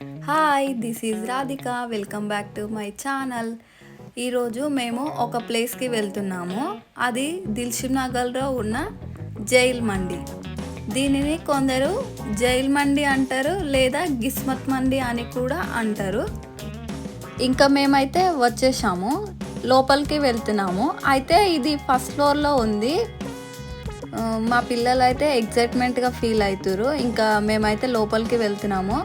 Hi this is Radhika welcome back to my channel ఈరోజు మేము ఒక ప్లేస్కి వెళ్తున్నాము. అది దిల్షుక్ నగర్లో ఉన్న జైల్ మండి దీనిని కొందరు జైల్ మండి అంటారు లేదా గిస్మత్ మండి అని కూడా అంటారు. ఇంకా మేమైతే వచ్చేసాము. లోపలికి వెళ్తున్నాము. అయితే ఇది ఫస్ట్ ఫ్లోర్లో ఉంది. మా పిల్లలు అయితే ఎగ్జైట్మెంట్గా ఫీల్ అవుతారు ఇంకా మేమైతే లోపలికి వెళ్తున్నాము.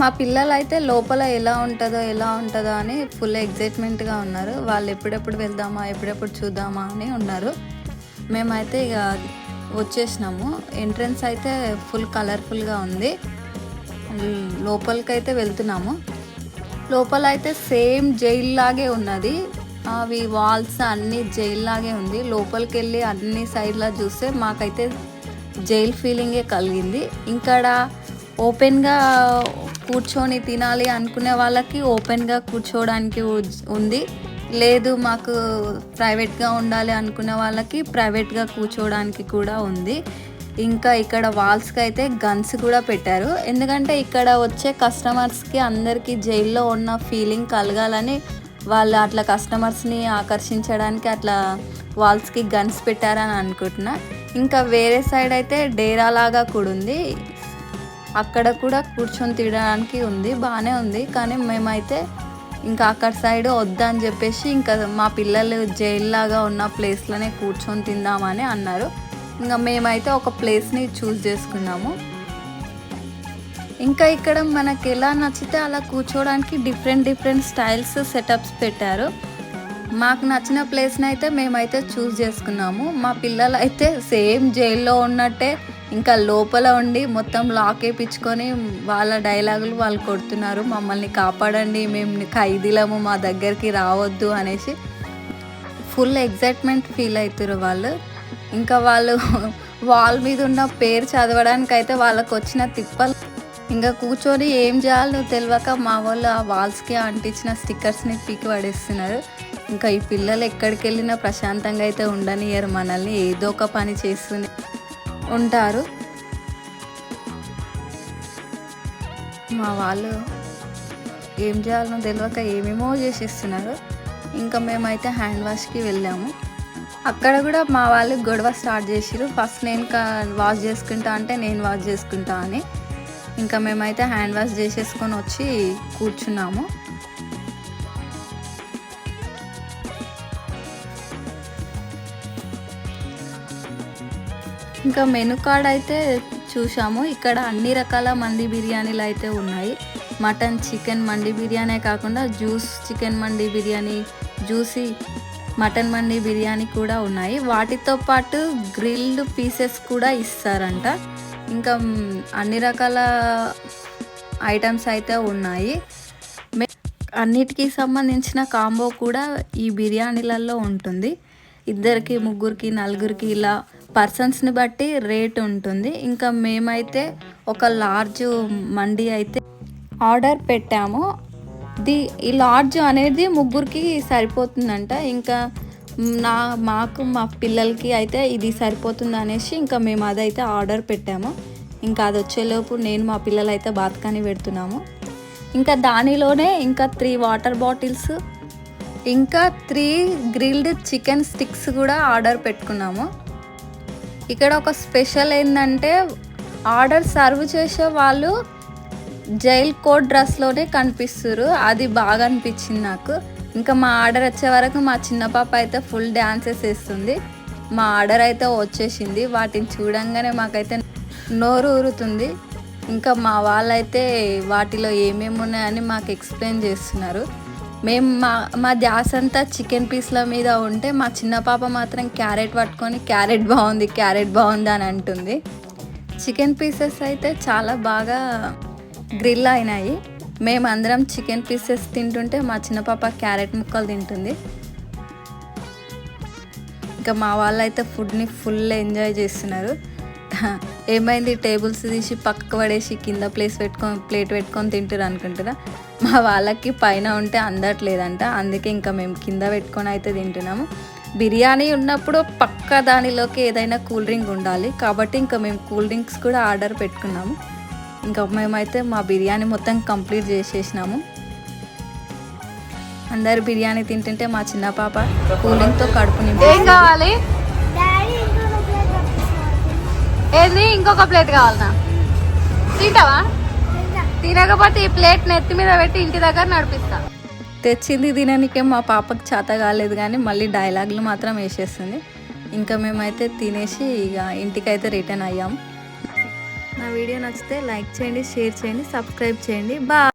మా పిల్లలు అయితే లోపల ఎలా ఉంటుందో ఎలా ఉంటుందో అని ఫుల్ ఎగ్జైట్మెంట్గా ఉన్నారు. వాళ్ళు ఎప్పుడెప్పుడు వెళ్దామా ఎప్పుడెప్పుడు చూద్దామా అని ఉన్నారు. మేమైతే ఇక వచ్చేసినాము. ఎంట్రన్స్ అయితే ఫుల్ కలర్ఫుల్గా ఉంది. లోపలికైతే వెళ్తున్నాము. లోపల అయితే సేమ్ జైల్ లాగే ఉన్నది. అవి వాల్స్ అన్నీ జైల్ లాగే ఉంది. లోపలికి వెళ్ళి అన్ని సైడ్లా చూస్తే మాకైతే జైల్ ఫీలింగే కలిగింది. ఇక్కడ ఓపెన్గా కూర్చొని తినాలి అనుకునే వాళ్ళకి ఓపెన్గా కూర్చోవడానికి ఉంది. లేదు మాకు ప్రైవేట్గా ఉండాలి అనుకునే వాళ్ళకి ప్రైవేట్గా కూర్చోవడానికి కూడా ఉంది. ఇంకా ఇక్కడ వాల్స్కి అయితే గన్స్ కూడా పెట్టారు. ఎందుకంటే ఇక్కడ వచ్చే కస్టమర్స్కి అందరికీ జైల్లో ఉన్న ఫీలింగ్ కలగాలని వాళ్ళు అట్లా కస్టమర్స్ని ఆకర్షించడానికి అట్లా వాల్స్కి గన్స్ పెట్టారని అనుకుంటున్నా. ఇంకా వేరే సైడ్ అయితే డేరా లాగా కూడా ఉంది. అక్కడ కూడా కూర్చొని తినడానికి ఉంది బాగానే ఉంది. కానీ మేమైతే ఇంకా అక్కడ సైడ్ వద్దని చెప్పేసి ఇంకా మా పిల్లలు జైల్లాగా ఉన్న ప్లేస్లోనే కూర్చొని తిందామని అన్నారు. ఇంకా మేమైతే ఒక ప్లేస్ని చూస్ చేసుకున్నాము. ఇంకా ఇక్కడ మనకి ఎలా నచ్చితే అలా కూర్చోవడానికి డిఫరెంట్ డిఫరెంట్ స్టైల్స్ సెటప్స్ పెట్టారు. మాకు నచ్చిన ప్లేస్ని అయితే మేమైతే చూస్ చేసుకున్నాము. మా పిల్లలు అయితే సేమ్ జైల్లో ఉన్నట్టే ఇంకా లోపల ఉండి మొత్తం లాక్ వేయించుకొని వాళ్ళ డైలాగులు వాళ్ళు కొడుతున్నారు. మమ్మల్ని కాపాడండి మేము ఖైదీలము మా దగ్గరికి రావద్దు అనేసి ఫుల్ ఎగ్జైట్మెంట్ ఫీల్ అవుతారు వాళ్ళు. ఇంకా వాళ్ళు వాల్ మీద ఉన్న పేరు చదవడానికి అయితే వాళ్ళకు వచ్చిన తిప్పలు. ఇంకా కూర్చొని ఏం చేయాలో తెలియక మా వాళ్ళు ఆ వాల్స్కి అంటించిన స్టిక్కర్స్ని పీకి పడేస్తున్నారు. ఇంకా ఈ పిల్లలు ఎక్కడికి వెళ్ళినా ప్రశాంతంగా అయితే ఉండనియరు మనల్ని ఏదో ఒక పని చేస్తూనే ఉంటారు. మా వాళ్ళు ఏం చేయాలనో తెలియక ఏమేమో చేసేస్తున్నారు. ఇంకా మేమైతే హ్యాండ్ వాష్కి వెళ్ళాము. అక్కడ కూడా మా వాళ్ళు గొడవ స్టార్ట్ చేసిరు ఫస్ట్ నేను వాష్ చేసుకుంటా అంటే నేను వాష్ చేసుకుంటా అని. ఇంకా మేమైతే హ్యాండ్ వాష్ చేసేసుకొని వచ్చి కూర్చున్నాము. ఇంకా మెను కార్డ్ అయితే చూసాము ఇక్కడ అన్ని రకాల మండి బిర్యానీలు అయితే ఉన్నాయి. మటన్ చికెన్ మండి బిర్యానీ కాకుండా juice chicken mandi biryani juicy mutton mandi biryani కూడా ఉన్నాయి. వాటితో పాటు గ్రిల్డ్ పీసెస్ కూడా ఇస్తారంట. ఇంకా అన్ని రకాల ఐటమ్స్ అయితే ఉన్నాయి. అన్నిటికీ సంబంధించిన కాంబో కూడా ఈ బిర్యానీలలో ఉంటుంది. ఇద్దరికి ముగ్గురికి నలుగురికి ఇలా పర్సన్స్ని బట్టి రేట్ ఉంటుంది. ఇంకా మేమైతే ఒక లార్జ్ మండి అయితే ఆర్డర్ పెట్టాము. ది ఈ లార్జ్ అనేది ముగ్గురికి సరిపోతుందంట. ఇంకా నా మాకు మా పిల్లలకి అయితే ఇది సరిపోతుంది అనేసి ఇంకా మేము అదైతే ఆర్డర్ పెట్టాము. ఇంకా అది వచ్చేలోపు నేను మా పిల్లలు అయితే బాత్కాని పెడుతున్నాము. ఇంకా దానిలోనే ఇంకా త్రీ వాటర్ బాటిల్స్ ఇంకా త్రీ గ్రిల్డ్ చికెన్ స్టిక్స్ కూడా ఆర్డర్ పెట్టుకున్నాము. ఇక్కడ ఒక స్పెషల్ ఏంటంటే ఆర్డర్ సర్వ్ చేసే వాళ్ళు జైల్ కోడ్ డ్రెస్లోనే కనిపిస్తారు అది బాగా అనిపించింది నాకు. ఇంకా మా ఆర్డర్ వచ్చే వరకు మా చిన్న పాప అయితే ఫుల్ డ్యాన్సెస్ వేస్తుంది. మా ఆర్డర్ అయితే వచ్చేసింది. వాటిని చూడంగానే మాకైతే నోరు ఊరుతుంది. ఇంకా మా వాళ్ళైతే వాటిలో ఏమేమి ఉన్నాయని మాకు ఎక్స్ప్లెయిన్ చేస్తున్నారు. మేము మా మా ధ్యాస అంతా చికెన్ పీస్ల మీద ఉంటే మా చిన్న పాప మాత్రం క్యారెట్ పట్టుకొని క్యారెట్ బాగుంది క్యారెట్ బాగుంది అని అంటుంది. చికెన్ పీసెస్ అయితే చాలా బాగా గ్రిల్ అయినాయి. మేమందరం చికెన్ పీసెస్ తింటుంటే మా చిన్న పాప క్యారెట్ ముక్కలు తింటుంది. ఇంకా మా వాళ్ళు అయితే ఫుడ్ని ఫుల్ ఎంజాయ్ చేస్తున్నారు. ఏమైంది టేబుల్స్ తీసి పక్కకు పడేసి కింద ప్లేస్ పెట్టుకొని ప్లేట్ పెట్టుకొని తింటారు అనుకుంటారా మా వాళ్ళకి పైన ఉంటే అందట్లేదంట. అందుకే ఇంకా మేము కింద పెట్టుకొని అయితే తింటున్నాము. బిర్యానీ ఉన్నప్పుడు పక్క దానిలోకి ఏదైనా కూల్ డ్రింక్ ఉండాలి. కాబట్టి ఇంకా మేము కూల్ డ్రింక్స్ కూడా ఆర్డర్ పెట్టుకున్నాము. ఇంకా మేమైతే మా బిర్యానీ మొత్తం కంప్లీట్ చేసేసినాము. అందరు బిర్యానీ తింటుంటే మా చిన్న పాప కూలింగ్తో కడుపు ఏం కావాలి? ఏంది? ఇంకొక ప్లేట్ కావాలనా? తింటావా? తినకపోతే ఈ ప్లేట్ నెత్తి మీద పెట్టి ఇంటి దగ్గర నడిపిస్తా. తెచ్చింది తిననికే మా పాపకు చేత కాలేదు కానీ మళ్ళీ డైలాగులు మాత్రం వేసేస్తుంది. ఇంకా మేమైతే తినేసి ఇక ఇంటికైతే రిటర్న్ అయ్యాం. నా వీడియో నచ్చితే లైక్ చేయండి షేర్ చేయండి సబ్స్క్రైబ్ చేయండి. బా